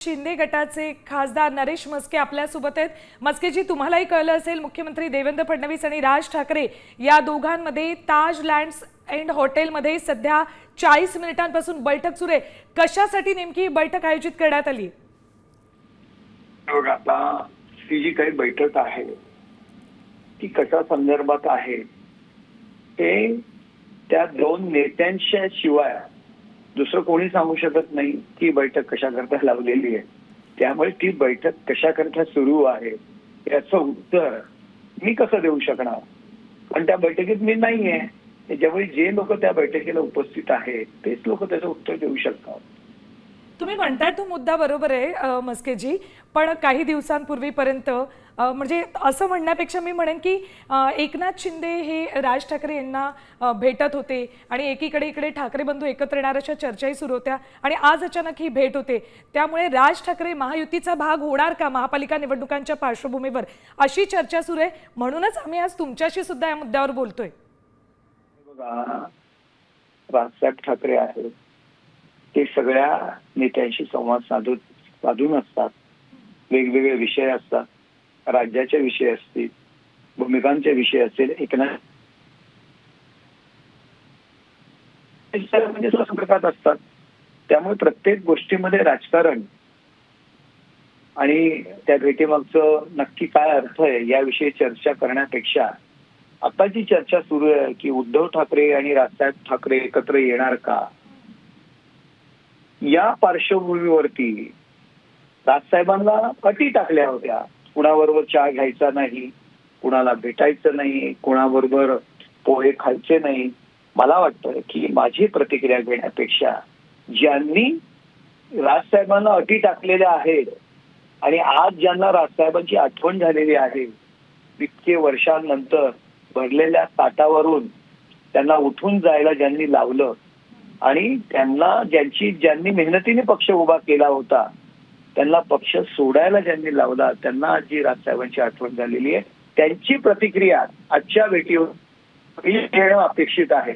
शिंदे गटाचे खासदार नरेश मस्के आपल्यासोबत आहेत. मस्केजी तुम्हालाही कळलं असेल मुख्यमंत्री देवेंद्र फडणवीस आणि राज ठाकरे या दोघांमध्ये ताज लँड्स अँड हॉटेलमध्ये सध्या चाळीस मिनिटांपासून बैठक सुरू आहे. कशासाठी नेमकी बैठक आयोजित करण्यात आली? आता ही जी काही बैठक आहे ती कशा संदर्भात आहे? ते त्या दोन नेत्यांच्या शिवाय दुसरं कोणी सांगू शकत नाही ती बैठक कशाकरता लावलेली आहे. त्यामुळे ती बैठक कशाकरता सुरू आहे याचं उत्तर मी कसं देऊ शकणार? पण त्या बैठकीत मी नाहीये. त्याच्यामुळे जे लोक त्या बैठकीला उपस्थित आहेत तेच लोक त्याचं उत्तर देऊ शकतात. तुम्ही म्हणताय तो मुद्दा बरोबर आहे मस्केजी. पण काही दिवसांपूर्वीपर्यंत म्हणजे असं म्हणण्यापेक्षा मी म्हणेन की एकनाथ शिंदे हे राज ठाकरे यांना भेटत होते आणि एकीकडे इकडे ठाकरे बंधू एकत्र येणार अशा चर्चाही सुरू होत्या आणि आज अचानक ही भेट होते. त्यामुळे राज ठाकरे महायुतीचा भाग होणार का महापालिका निवडणुकांच्या पार्श्वभूमीवर? अशी चर्चा सुरू आहे. म्हणूनच आम्ही आज तुमच्याशी सुद्धा या मुद्द्यावर बोलतोय. राजसाहेब ठाकरे आहेत. ते सगळ्या नेत्यांशी संवाद साधून साधून असतात. वेगवेगळे विषय असतात. राज्याचे विषय असतील भूमिकांचे विषय असतील एकनाथ म्हणजे संपर्कात असतात. त्यामुळे प्रत्येक गोष्टीमध्ये राजकारण आणि त्या भेटीमागचं नक्की काय अर्थ आहे याविषयी चर्चा करण्यापेक्षा आता जी चर्चा सुरू आहे की उद्धव ठाकरे आणि राजसाहेब ठाकरे एकत्र येणार का? या पार्श्वभूमीवरती राजसाहेबांना अटी टाकल्या होत्या. कुणाबरोबर चहा घ्यायचा नाही कुणाला भेटायचं नाही कुणाबरोबर पोहे खायचे नाही. मला वाटतं की माझी प्रतिक्रिया घेण्यापेक्षा ज्यांनी राजसाहेबांना अटी टाकलेल्या आहेत आणि आज ज्यांना राजसाहेबांची आठवण झालेली आहे इतके वर्षांनंतर भरलेल्या ताटावरून त्यांना उठून जायला ज्यांनी लावलं आणि त्यांना ज्यांची ज्यांनी मेहनतीने पक्ष उभा केला होता त्यांना पक्ष सोडायला ज्यांनी लावला त्यांना जी राजसाहेबांची आठवण झालेली आहे त्यांची प्रतिक्रिया आजच्या भेटीवर येणं अपेक्षित आहे.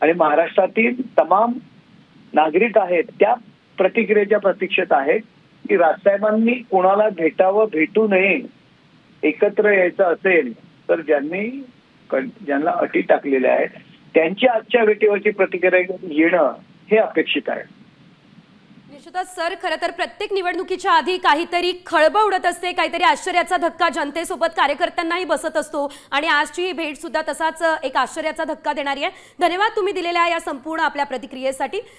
आणि महाराष्ट्रातील तमाम नागरिक आहेत त्या प्रतिक्रियेच्या प्रतीक्षेत आहेत की राजसाहेबांनी कोणाला भेटावं भेटू नये एकत्र यायचं असेल तर ज्यांनी ज्यांना अटी टाकलेल्या आहेत त्यांची आजच्या भेटीवरची प्रतिक्रिया येणं हे अपेक्षित आहे. निश्चितच सर खरं तर प्रत्येक निवडणुकीच्या आधी काहीतरी खळबळ उडत असते काहीतरी आश्चर्याचा धक्का जनतेसोबत कार्यकर्त्यांनाही बसत असतो आणि आजची ही भेट सुद्धा तसाच एक आश्चर्याचा धक्का देणारी आहे. धन्यवाद तुम्ही दिलेल्या या संपूर्ण आपल्या प्रतिक्रियेसाठी.